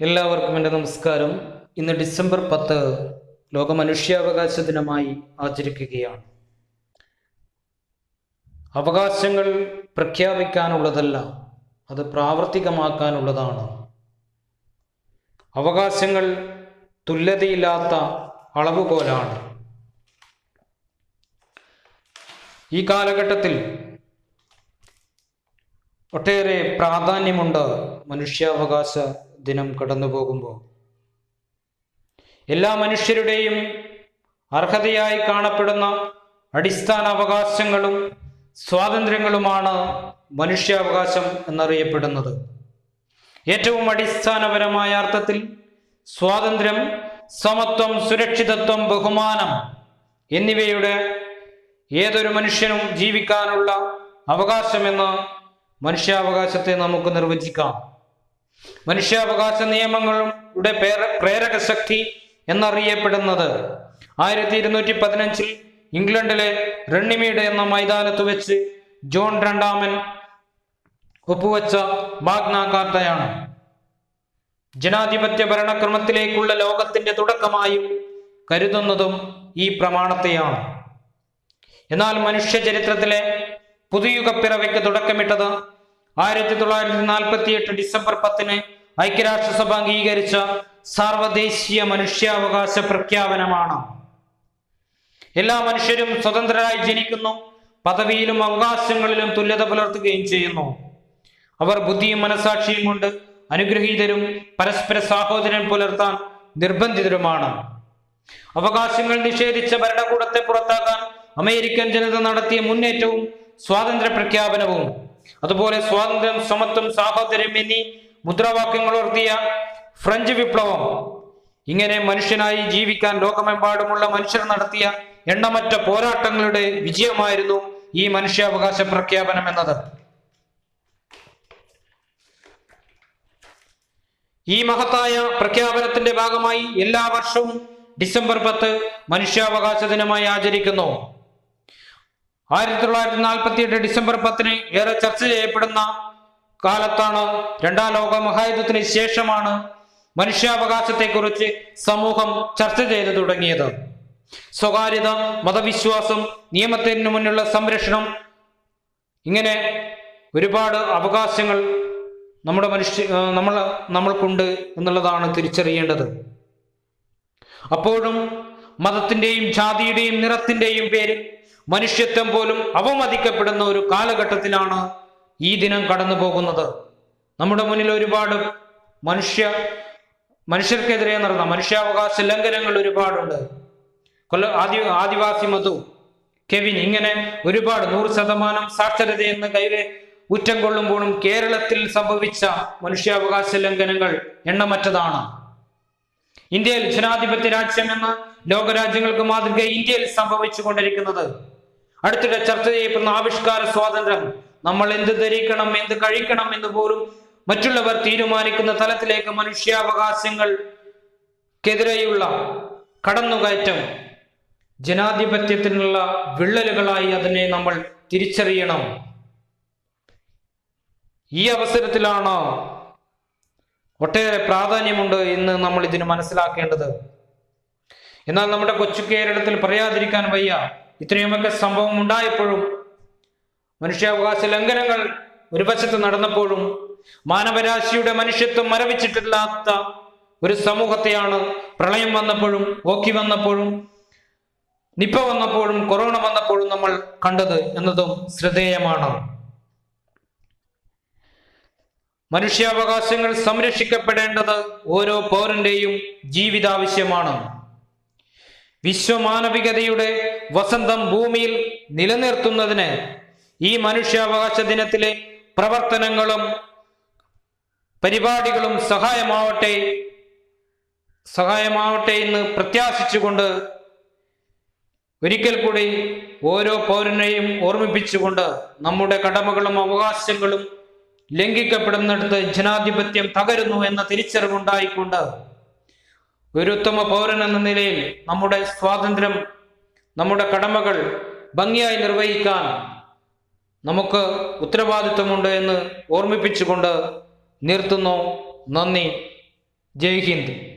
എല്ലാവർക്കും എന്റെ നമസ്കാരം. ഇന്ന് ഡിസംബർ പത്ത് ലോക മനുഷ്യാവകാശ ദിനമായി ആചരിക്കുകയാണ്. അവകാശങ്ങൾ പ്രഖ്യാപിക്കാനുള്ളതല്ല അത് പ്രാവർത്തികമാക്കാനുള്ളതാണ്. അവകാശങ്ങൾ തുല്യതയില്ലാത്ത അളവുകോലാണ്. ഈ കാലഘട്ടത്തിൽ ഒട്ടേറെ പ്രാധാന്യമുണ്ട് മനുഷ്യാവകാശ ദിനം കടന്നു പോകുമ്പോൾ എല്ലാ മനുഷ്യരുടെയും അർഹതയായി കാണപ്പെടുന്ന അടിസ്ഥാന അവകാശങ്ങളും സ്വാതന്ത്ര്യങ്ങളുമാണ് മനുഷ്യാവകാശം എന്നറിയപ്പെടുന്നത്. ഏറ്റവും അടിസ്ഥാനപരമായ അർത്ഥത്തിൽ സ്വാതന്ത്ര്യം സമത്വം സുരക്ഷിതത്വം ബഹുമാനം എന്നിവയുടെ ഏതൊരു മനുഷ്യനും ജീവിക്കാനുള്ള അവകാശമെന്ന് മനുഷ്യാവകാശത്തെ നമുക്ക് നിർവചിക്കാം. മനുഷ്യാവകാശ നിയമങ്ങളുടെ പേര- പ്രേരക ശക്തി എന്നറിയപ്പെടുന്നത്. ആയിരത്തി ഇരുന്നൂറ്റി പതിനഞ്ചിൽ ഇംഗ്ലണ്ടിലെ റണ്ണിമീഡ് എന്ന മൈതാനത്ത് വെച്ച് ജോൺ രണ്ടാമൻ ഒപ്പുവച്ച മാഗ്ന ജനാധിപത്യ ഭരണക്രമത്തിലേക്കുള്ള ലോകത്തിന്റെ തുടക്കമായും കരുതുന്നതും ഈ പ്രമാണത്തെയാണ്. എന്നാൽ മനുഷ്യ ചരിത്രത്തിലെ പുതുയുഗപ്പിറവയ്ക്ക് തുടക്കമിട്ടത് ആയിരത്തി തൊള്ളായിരത്തി നാൽപ്പത്തി എട്ട് ഡിസംബർ പത്തിന് ഐക്യരാഷ്ട്രസഭ അംഗീകരിച്ച സാർവദേശീയ മനുഷ്യാവകാശ പ്രഖ്യാപനമാണ്. എല്ലാ മനുഷ്യരും സ്വതന്ത്രരായി ജനിക്കുന്നു പദവിയിലും അവകാശങ്ങളിലും തുല്യത പുലർത്തുകയും ചെയ്യുന്നു. അവർ ബുദ്ധിയും മനസാക്ഷിയും കൊണ്ട് അനുഗ്രഹീതരും പരസ്പര സാഹോദര്യം പുലർത്താൻ നിർബന്ധിതരുമാണ്. അവകാശങ്ങൾ നിഷേധിച്ച ഭരണകൂടത്തെ പുറത്താക്കാൻ അമേരിക്കൻ ജനത നടത്തിയ മുന്നേറ്റവും സ്വാതന്ത്ര്യ പ്രഖ്യാപനവും അതുപോലെ സ്വാതന്ത്ര്യം സമത്വം സാഹോദര്യം എന്നീ മുദ്രാവാക്യങ്ങൾ ഉയർത്തിയ ഫ്രഞ്ച് വിപ്ലവം. ഇങ്ങനെ മനുഷ്യനായി ജീവിക്കാൻ ലോകമെമ്പാടുമുള്ള മനുഷ്യർ നടത്തിയ എണ്ണമറ്റ പോരാട്ടങ്ങളുടെ വിജയമായിരുന്നു ഈ മനുഷ്യാവകാശ പ്രഖ്യാപനം എന്നത്. ഈ മഹത്തായ പ്രഖ്യാപനത്തിന്റെ ഭാഗമായി എല്ലാ വർഷവും ഡിസംബർ പത്ത് മനുഷ്യാവകാശ ദിനമായി ആചരിക്കുന്നു. ആയിരത്തി തൊള്ളായിരത്തി നാൽപ്പത്തി എട്ട് ഡിസംബർ പത്തിന് ഏറെ ചർച്ച ചെയ്യപ്പെടുന്ന കാലത്താണ് രണ്ടാം ലോക മഹായുദ്ധത്തിന് ശേഷമാണ് മനുഷ്യാവകാശത്തെക്കുറിച്ച് സമൂഹം ചർച്ച ചെയ്തു തുടങ്ങിയത്. സ്വകാര്യത മതവിശ്വാസം നിയമത്തിന് മുന്നിലുള്ള സംരക്ഷണം ഇങ്ങനെ ഒരുപാട് അവകാശങ്ങൾ നമ്മുടെ മനുഷ്യ നമ്മൾ നമ്മൾക്കുണ്ട് എന്നുള്ളതാണ് തിരിച്ചറിയേണ്ടത്. അപ്പോഴും മതത്തിന്റെയും ജാതിയുടെയും നിറത്തിന്റെയും പേരിൽ മനുഷ്യത്വം പോലും അവമതിക്കപ്പെടുന്ന ഒരു കാലഘട്ടത്തിലാണ് ഈ ദിനം കടന്നു പോകുന്നത് നമ്മുടെ മുന്നിൽ ഒരുപാട് മനുഷ്യ മനുഷ്യർക്കെതിരെ നടന്ന മനുഷ്യാവകാശ ലംഘനങ്ങൾ ഒരുപാടുണ്ട്. കൊല്ല ആദി ആദിവാസി മധു കെവിൻ ഇങ്ങനെ ഒരുപാട് നൂറ് ശതമാനം സാക്ഷരതയെന്ന് കയ്യിലെ ഉറ്റം കൊള്ളുമ്പോഴും കേരളത്തിൽ സംഭവിച്ച മനുഷ്യാവകാശ ലംഘനങ്ങൾ എണ്ണമറ്റതാണ്. ഇന്ത്യയിൽ ജനാധിപത്യ രാജ്യം എന്ന ലോകരാജ്യങ്ങൾക്ക് മാതൃക ഇന്ത്യയിൽ സംഭവിച്ചു കൊണ്ടിരിക്കുന്നത് അടുത്തിടെ ചർച്ച ചെയ്യപ്പെടുന്ന ആവിഷ്കാര സ്വാതന്ത്ര്യം. നമ്മൾ എന്ത് ധരിക്കണം എന്ത് കഴിക്കണം എന്ന് പോലും മറ്റുള്ളവർ തീരുമാനിക്കുന്ന തലത്തിലേക്ക് മനുഷ്യാവകാശങ്ങൾക്കെതിരെയുള്ള കടന്നുകയറ്റം. ജനാധിപത്യത്തിനുള്ള വിള്ളലുകളായി അതിനെ നമ്മൾ തിരിച്ചറിയണം. ഈ അവസരത്തിലാണ് ഒട്ടേറെ പ്രാധാന്യമുണ്ട് എന്ന് നമ്മൾ ഇതിന് മനസ്സിലാക്കേണ്ടത്. എന്നാൽ നമ്മുടെ കൊച്ചു കേരളത്തിൽ പറയാതിരിക്കാൻ വയ്യ. ഇത്രയുമൊക്കെ സംഭവം ഉണ്ടായപ്പോഴും മനുഷ്യാവകാശ ലംഘനങ്ങൾ ഒരു വശത്ത് നടന്നപ്പോഴും മാനവരാശിയുടെ മനുഷ്യത്വം മരവിച്ചിട്ടില്ലാത്ത ഒരു സമൂഹത്തെയാണ് പ്രളയം വന്നപ്പോഴും ഓക്കി വന്നപ്പോഴും നിപ്പ വന്നപ്പോഴും കൊറോണ വന്നപ്പോഴും നമ്മൾ കണ്ടത് എന്നതും ശ്രദ്ധേയമാണ്. മനുഷ്യാവകാശങ്ങൾ സംരക്ഷിക്കപ്പെടേണ്ടത് ഓരോ പൗരന്റെയും ജീവിതാവശ്യമാണ്. വിശ്വമാനവികതയുടെ വസന്തം ഭൂമിയിൽ നിലനിർത്തുന്നതിന് ഈ മനുഷ്യാവകാശ ദിനത്തിലെ പ്രവർത്തനങ്ങളും പരിപാടികളും സഹായമാവട്ടെ സഹായമാവട്ടെ എന്ന് പ്രത്യാശിച്ചുകൊണ്ട് ഒരിക്കൽ കൂടി ഓരോ പൗരനെയും ഓർമ്മിപ്പിച്ചുകൊണ്ട് നമ്മുടെ കടമകളും അവകാശങ്ങളും ലംഘിക്കപ്പെടുന്നിടത്ത് ജനാധിപത്യം തകരുന്നു എന്ന തിരിച്ചറിവുണ്ടായിക്കൊണ്ട് ഒരു ഉത്തമ പൗരൻ എന്ന നിലയിൽ നമ്മുടെ സ്വാതന്ത്ര്യം നമ്മുടെ കടമകൾ ഭംഗിയായി നിർവഹിക്കാൻ നമുക്ക് ഉത്തരവാദിത്വമുണ്ട് എന്ന് ഓർമ്മിപ്പിച്ചുകൊണ്ട് നിർത്തുന്നു. നന്ദി. ജയ് ഹിന്ദ്.